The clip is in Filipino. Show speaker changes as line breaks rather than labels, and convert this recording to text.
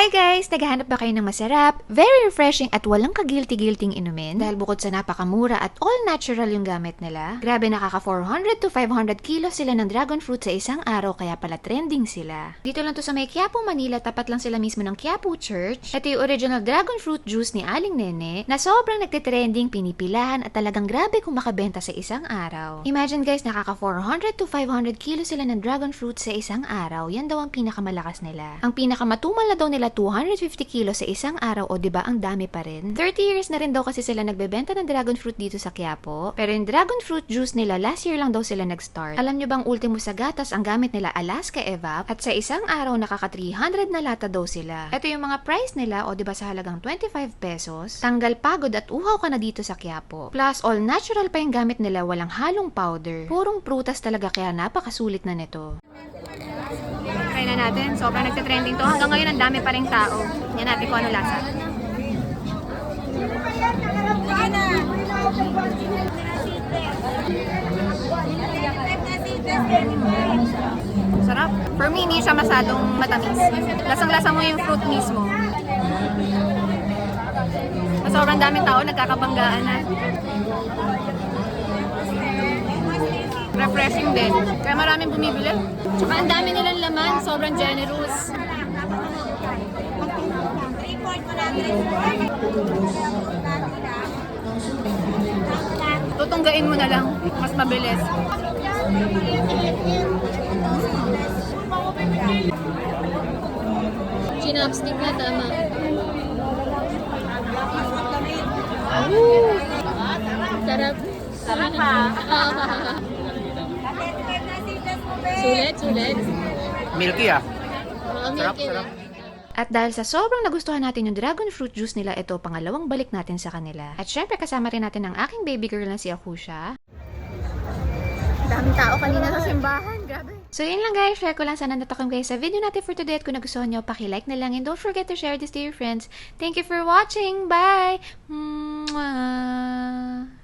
Hi guys! Naghahanap ba kayo ng masarap, very refreshing at walang kagilty-gilting inumin? Dahil bukod sa napakamura at all natural yung gamit nila, grabe nakaka 400 to 500 kilos sila ng dragon fruit sa isang araw kaya pala trending sila. Dito lang to sa may Quiapo, Manila, tapat lang sila mismo ng Quiapo Church. Ito yung original dragon fruit juice ni Aling Nene na sobrang nagtitrending, pinipilahan at talagang grabe kung makabenta sa isang araw. Imagine guys, nakaka 400 to 500 kilos sila ng dragon fruit sa isang araw. Yan daw ang pinakamalakas nila. Ang pinakamatumal na daw nila 250 kilos sa isang araw o 'di ba ang dami pa rin. 30 years na rin daw kasi sila nagbebenta ng dragon fruit dito sa Quiapo. Pero yung dragon fruit juice nila last year lang daw sila nag-start. Alam nyo bang ultimo sa gatas ang gamit nila Alaska Evap at sa isang araw nakaka 300 na lata daw sila. Ito yung mga price nila o 'di ba sa halagang 25 pesos. Tanggal pagod at uhaw ka na dito sa Quiapo. Plus all natural pa yung gamit nila walang halong powder. Purong prutas talaga kaya napakasulit na nito. Try na natin. Sobrang nagka-trending to. Hanggang ngayon, ang dami pa rin tao. Yan natin kung ano lasa. Sarap. For me, hindi siya masyadong matamis. Lasang-lasa mo yung fruit mismo. Mas sobrang daming tao, nagkakabanggaan na. Refreshing din. Kaya maraming bumibili. Tsaka ang dami nilang laman, sobrang generous. Tutunggain mo na lang, mas mabilis.
Chinopstick na tama. Sarap. Sarap pa. sulit, sulit.
Milky ah.
Oo,
Sarap,
milky
sarap.
At dahil sa sobrang nagustuhan natin yung dragon fruit juice nila, ito pangalawang balik natin sa kanila. At syempre kasama rin natin ang aking baby girl na si Akusha. Daming tao kanina sa simbahan, grabe. So yun lang guys, share ko lang sana natakom kayo sa video natin for today at kung nagustuhan nyo, like na lang and don't forget to share this to your friends. Thank you for watching, bye! Mwah!